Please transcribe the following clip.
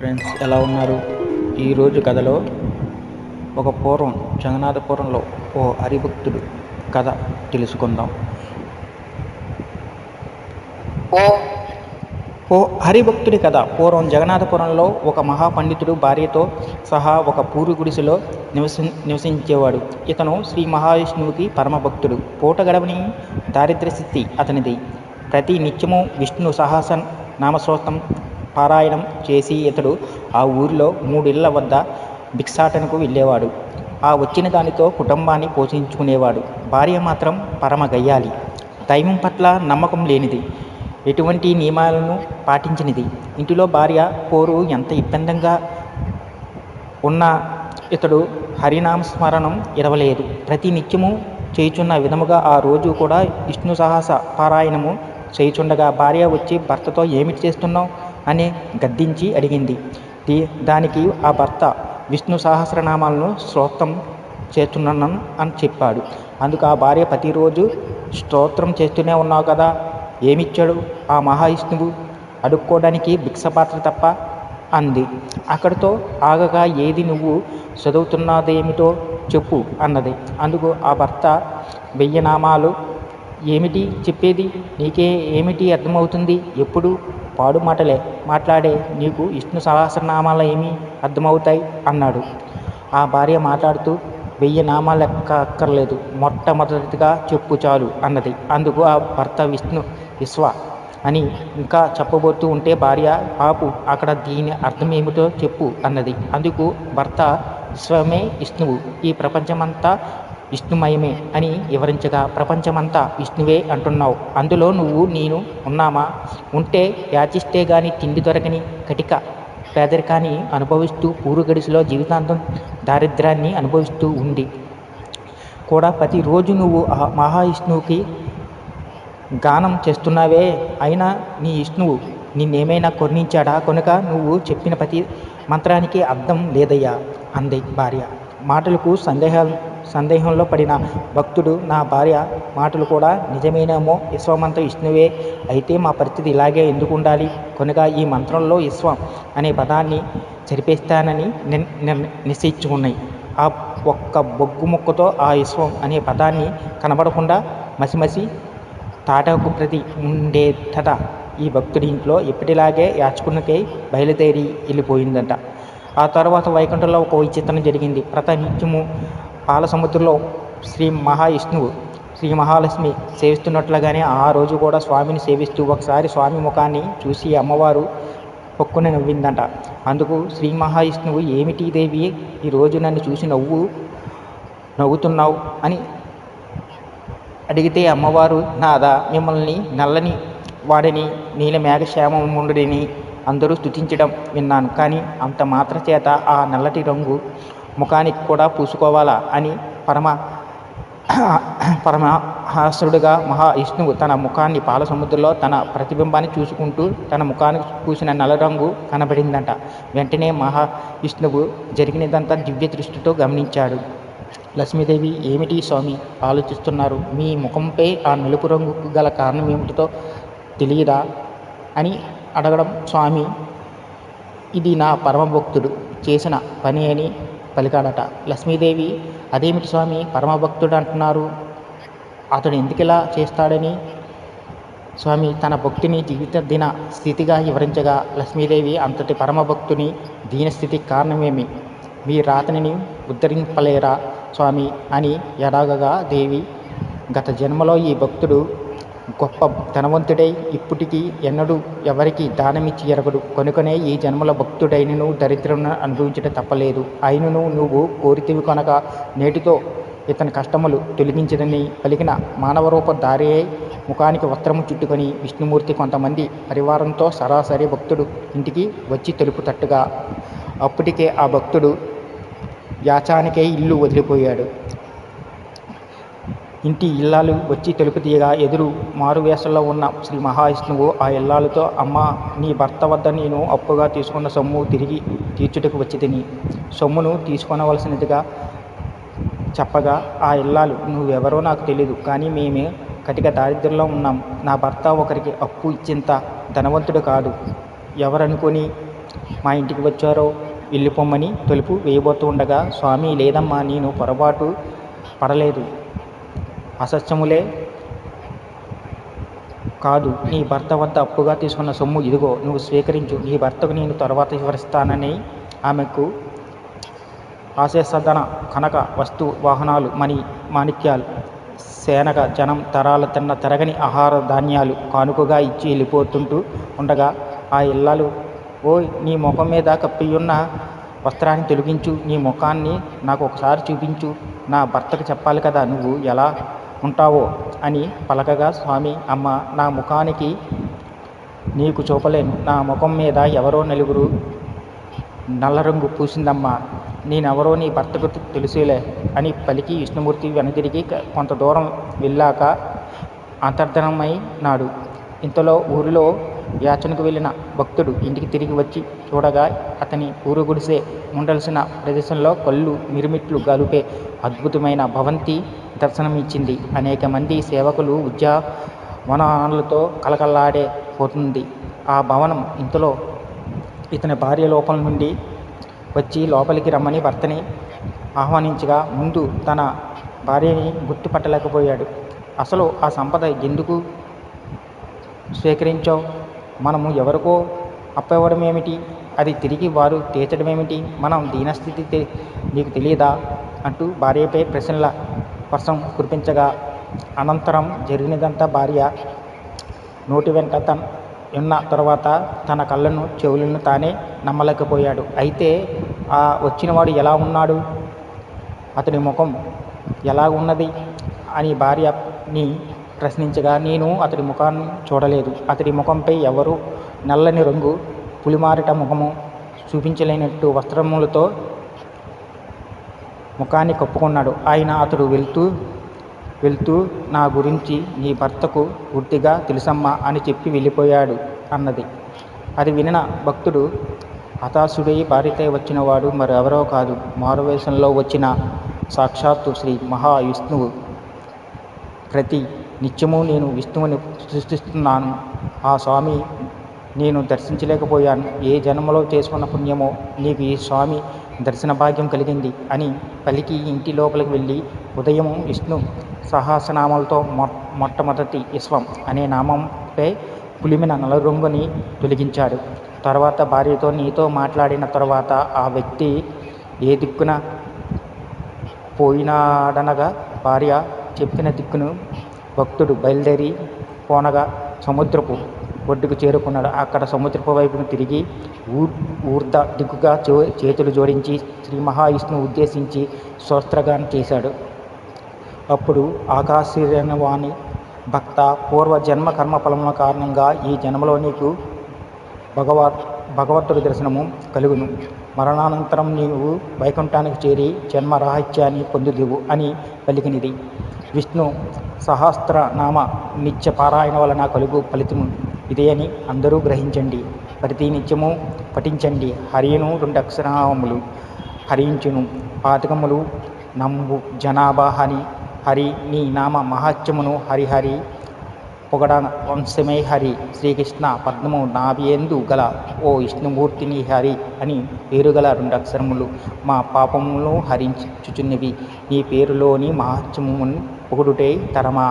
Friends ఎలా ఉన్నారు? ఈరోజు కథలో ఒక పూర్వం జగన్నాథపురంలో ఓ హరిభక్తుడు కథ తెలుసుకుందాం. ఓ ఓ హరిభక్తుడి కథ. పూర్వం జగన్నాథపురంలో ఒక మహాపండితుడు భార్యతో సహా ఒక పూరి గుడిసెలో నివసి నివసించేవాడు. ఇతను శ్రీ మహావిష్ణువుకి పరమభక్తుడు. పూట గడవని దారిద్ర్య స్థితి అతనిది. ప్రతి నిత్యము విష్ణు సహస నామశ్రోతం పారాయణం చేసి ఇతడు ఆ ఊరిలో మూడిళ్ళ వద్ద భిక్షాటనకు వెళ్ళేవాడు. ఆ వచ్చిన దానితో కుటుంబాన్ని పోషించుకునేవాడు. భార్య మాత్రం పరమ గయ్యాలి. దైవం పట్ల నమ్మకం లేనిది. ఎటువంటి నియమాలను పాటించినది. ఇంటిలో భార్య పోరు ఎంత ఇబ్బందంగా ఉన్న ఇతడు హరినామస్మరణం ఇరవలేదు. ప్రతి నిత్యము చేయుచున్న విధముగా ఆ రోజు కూడా విష్ణు సాహస పారాయణము చేయుచుండగా భార్య వచ్చి భర్తతో ఏమిటి చేస్తున్నావు? అని గద్దించి అడిగింది. దీ- దానికి ఆ భర్త విష్ణు సహస్రనామాలను స్తోత్రం చేస్తున్నాను అని చెప్పాడు. అందుకు ఆ భార్య ప్రతిరోజు స్తోత్రం చేస్తూనే ఉన్నావు కదా ఏమిచ్చాడు ఆ మహావిష్ణువు? అడుక్కోవడానికి భిక్షపాత్ర తప్ప అంది. అక్కడితో ఆగగా ఏది నువ్వు చదువుతున్నదేమిటో చెప్పు అన్నది. అందుకు ఆ భర్త వెయ్యి నామాలు ఏమిటి చెప్పేది? నీకే ఏమిటి అర్థమవుతుంది? ఎప్పుడు? పాడు మాటలే. మాట్లాడే నీకు విష్ణు సహస్రనామాలు ఏమి అర్థమవుతాయి? అన్నాడు. ఆ భార్య మాట్లాడుతూ వెయ్యి నామాలు ఎక్క అక్కర్లేదు. మొట్టమొదటిగా చెప్పు చాలు అన్నది. అందుకు ఆ భర్త విష్ణు విశ్వ అని ఇంకా చెప్పబోతూ ఉంటే భార్య పాపు అక్కడ దీని అర్థం ఏమిటో చెప్పు అన్నది. అందుకు భర్త విశ్వమే విష్ణువు. ఈ ప్రపంచమంతా విష్ణుమయమే అని వివరించగా ప్రపంచమంతా విష్ణువే అంటున్నావు. అందులో నువ్వు నేను ఉన్నామా? ఉంటే యాచిస్తే గాని తిండి దొరకని కటిక పేదరికాన్ని అనుభవిస్తూ పూరు గడిసిలో జీవితాంతం దారిద్ర్యాన్ని అనుభవిస్తూ ఉండి కూడా ప్రతిరోజు నువ్వు ఆ మహావిష్ణువుకి గానం చేస్తున్నావే. అయినా నీ విష్ణువు నిన్నేమైనా కొర్ణించాడా? కనుక నువ్వు చెప్పిన ప్రతి మంత్రానికి అర్థం లేదయ్యా అంది భార్య. మాటలకు సందేహం సందేహంలో పడిన భక్తుడు నా భార్య మాటలు కూడా నిజమేనేమో? విశ్వమంత విష్ణువే. అయితే మా పరిస్థితి ఇలాగే ఎందుకు ఉండాలి కనుక ఈ మంత్రంలో విశ్వం అనే పదాన్ని చెరిపేస్తానని నిశ్చయించుకున్నాయి. ఆ ఒక్క బొగ్గు ముక్కతో ఆ విశ్వం అనే పదాన్ని కనబడకుండా మసిమసి తాటకు ప్రతి ఉండేదట. ఈ భక్తుడి ఇంట్లో ఎప్పటిలాగే యాచకునికై బయలుదేరి వెళ్ళిపోయిందట. ఆ తర్వాత వైకుంఠంలో ఒక విచిత్రం జరిగింది. ప్రతి నిత్యము పాల సముద్రంలో శ్రీ మహావిష్ణువు శ్రీ మహాలక్ష్మి సేవిస్తున్నట్లుగానే ఆ రోజు కూడా స్వామిని సేవిస్తూ ఒకసారి స్వామి ముఖాన్ని చూసి అమ్మవారు పొక్కున నవ్విందంట. అందుకు శ్రీ మహావిష్ణువు ఏమిటి దేవి ఈరోజు నన్ను చూసి నవ్వు నవ్వుతున్నావు? అని అడిగితే అమ్మవారు నాదా మిమ్మల్ని నల్లని వాడిని నీల మేఘశ్యామముండుడిని అందరూ స్తుతించడం విన్నాను. కానీ అంత మాత్ర చేత ఆ నల్లటి రంగు ముఖానికి కూడా పూసుకోవాలా అని పరమ పరమహాసుడుగా మహావిష్ణువు తన ముఖాన్ని పాల సముద్రంలో తన ప్రతిబింబాన్ని చూసుకుంటూ తన ముఖానికి పూసిన నల్ల రంగు కనబడిందంట. వెంటనే మహావిష్ణువు జరిగినదంతా దివ్య దృష్టితో గమనించాడు. లక్ష్మీదేవి ఏమిటి స్వామి? ఆలోచిస్తున్నారు. మీ ముఖంపై ఆ నలుపు రంగుకు గల కారణం ఏమిటితో తెలియదా? అని అడగడం స్వామి ఇది నా పరమభక్తుడు చేసిన పని అని పలికాడట. లక్ష్మీదేవి అదేమిటి స్వామి పరమభక్తుడు అంటున్నారు. అతడు ఎందుకిలా చేస్తాడని? స్వామి తన భక్తిని జీవిత దిన స్థితిగా వివరించగా లక్ష్మీదేవి అంతటి పరమభక్తుని దీనస్థితికి కారణమేమి? మీ రాతనిని ఉద్ధరింపలేరా స్వామి? అని ఎడాగగా దేవి గత జన్మలో ఈ భక్తుడు గొప్ప ధనవంతుడై ఇప్పటికీ ఎన్నడూ ఎవరికి దానమిచ్చి ఎరగడు. కనుకనే ఈ జన్మల భక్తుడైనను దరిద్రమును అనుభవించడం తప్పలేదు. అయినను నువ్వు కోరితివి కనుక నేటితో ఇతని కష్టములు తొలగించదని పలికిన మానవరూప దారి ముఖానికి వస్త్రము చుట్టుకొని విష్ణుమూర్తి కొంతమంది పరివారంతో సరాసరి భక్తుడు ఇంటికి వచ్చి తెలుపుతట్టుగా అప్పటికే ఆ భక్తుడు యాచానికే ఇల్లు వదిలిపోయాడు. ఇంటి ఇల్లాలు వచ్చి తెలుపు తీయగా ఎదురు మారువేషంలో ఉన్న శ్రీ మహావిష్ణువు ఆ ఇల్లాలతో అమ్మ నీ భర్త వద్ద నేను అప్పుగా తీసుకున్న సొమ్ము తిరిగి తీర్చుటకు వచ్చి తిని. సొమ్మును తీసుకొనవలసినదిగా చెప్పగా ఆ ఇల్లాలు నువ్వెవరో నాకు తెలియదు కానీ మేమే కటిక దారిద్ర్యంలో ఉన్నాం. నా భర్త ఒకరికి అప్పు ఇచ్చేంత ధనవంతుడు కాదు. ఎవరనుకొని మా ఇంటికి వచ్చారో వెళ్ళిపోమ్మని తలుపు వేయబోతూ ఉండగా స్వామి లేదమ్మా నేను పొరపాటు పడలేదు. అసత్యములే కాదు. నీ భర్త వద్ద అప్పుగా తీసుకున్న సొమ్ము ఇదిగో నువ్వు స్వీకరించు. నీ భర్తకు నేను తర్వాత వివరిస్తానని ఆమెకు ఆశేసదన కనక వస్తు వాహనాలు మణి మాణిక్యాలు సేనగ జనం తరాలు తిన్న తరగని ఆహార ధాన్యాలు కానుకగా ఇచ్చి వెళ్ళిపోతుంటూ ఉండగా ఆ ఇల్లాలు ఓయ్ నీ ముఖం మీద కప్పియున్న వస్త్రాన్ని తొలగించు. నీ ముఖాన్ని నాకు ఒకసారి చూపించు. నా భర్తకు చెప్పాలి కదా నువ్వు ఎలా ఉంటావో అని పలకగా స్వామి అమ్మ నా ముఖానికి నీకు చూపలేను. నా ముఖం మీద ఎవరో నలుగురు నల్ల రంగు పూసిందమ్మా. నేనెవరో నీ భర్తకు తెలుసులే అని పలికి విష్ణుమూర్తి వెనతిరిగి కొంత దూరం వెళ్ళాక అంతర్ధనమైనాడు ఇంతలో ఊరిలో యాచనకు వెళ్ళిన భక్తుడు ఇంటికి తిరిగి వచ్చి చూడగా అతని ఊరు గుడిసే ఉండాల్సిన ప్రదేశంలో కళ్ళు మిరుమిట్లు గలిపే అద్భుతమైన భవంతి దర్శనమిచ్చింది. అనేక మంది సేవకులు ఉద్యావనాలతో కలకల్లాడే పోతుంది. ఆ భవనం ఇంతలో ఇతని భార్య లోపల నుండి వచ్చి లోపలికి రమ్మని భర్తని ఆహ్వానించగా ముందు తన భార్యని గుర్తుపట్టలేకపోయాడు. అసలు ఆ సంపద ఎందుకు స్వీకరించావు? మనము ఎవరికో అప్పివ్వడం ఏమిటి? అది తిరిగి వారు తీర్చడం ఏమిటి? మనం దీనస్థితి నీకు తెలియదా? అంటూ భార్యపై ప్రశ్నల వర్షం కురిపించగా అనంతరం జరిగినదంతా భార్య నోటి వెంట తన ఉన్న తర్వాత తన కళ్ళను చెవులను తానే నమ్మలేకపోయాడు. అయితే ఆ వచ్చినవాడు ఎలా ఉన్నాడు? అతని ముఖం ఎలా ఉన్నది? అని భార్యని ప్రశ్నించగా నేను అతడి ముఖాన్ని చూడలేదు. అతడి ముఖంపై ఎవరు నల్లని రంగు పులిమారిట ముఖము చూపించలేనట్టు వస్త్రములతో ముఖాన్ని కప్పుకున్నాడు. ఆయన అతడు వెళ్తూ వెళ్తూ నా గురించి నీ భర్తకు పూర్తిగా తెలుసమ్మా అని చెప్పి వెళ్ళిపోయాడు అన్నది. అది వినిన భక్తుడు హతాశుడై భార్యతో వచ్చినవాడు మరెవరో కాదు. మారువేషంలో వచ్చిన సాక్షాత్తు శ్రీ మహావిష్ణువు ప్రతి నిత్యము నేను విష్ణువుని సృష్టిస్తున్నాను. ఆ స్వామి నేను దర్శించలేకపోయాను. ఏ జన్మలో చేసుకున్న పుణ్యమో నీకు ఈ స్వామి దర్శన భాగ్యం కలిగింది అని పలికి ఇంటి లోపలికి వెళ్ళి ఉదయం విష్ణు సహస్రనామాలతో మొ మొట్టమొదటి విశ్వం అనే నామంపై పులిమిన నలరొంగుని తొలగించాడు. తర్వాత భార్యతో నీతో మాట్లాడిన తర్వాత ఆ వ్యక్తి ఏ దిక్కున పోయినాడనగా భార్య చెప్పిన దిక్కును భక్తుడు బయలుదేరి పోనగా సముద్రపు ఒడ్డుకు చేరుకున్నాడు. అక్కడ సముద్రపు వైపును తిరిగి ఊర్ ఊర్ధ దిక్కుగా చే చేతులు జోడించి శ్రీ మహావిష్ణువు ఉద్దేశించి స్తోత్రగానం చేశాడు. అప్పుడు ఆకాశవాణి భక్త పూర్వ జన్మ కర్మ ఫలముల కారణంగా ఈ జన్మలో నీకు భగవత్ భగవంతుడి దర్శనము కలుగును. మరణానంతరం నీవు వైకుంఠానికి చేరి జన్మరాహిత్యాన్ని పొందుదువు అని పలికినది. విష్ణు సహస్రనామ నిత్య పారాయణ వలన కలుగు ఫలితము ఇదే అని అందరూ గ్రహించండి. ప్రతి నిత్యము పఠించండి. హరియును రెండు అక్షరనామములు హరించును. పాతకములు నంబు జనాభా హరి హరి నీ నామ మహాత్యమును హరిహరి పొగడ వంశమే హరి శ్రీకృష్ణ పద్మము నాభియందు గల ఓ విష్ణుమూర్తిని హరి అని పేరుగల రెండు అక్షరములు మా పాపములను హరించుచున్నవి. నీ పేరులోని మహాత్యమును పొగుడుటే తరమా.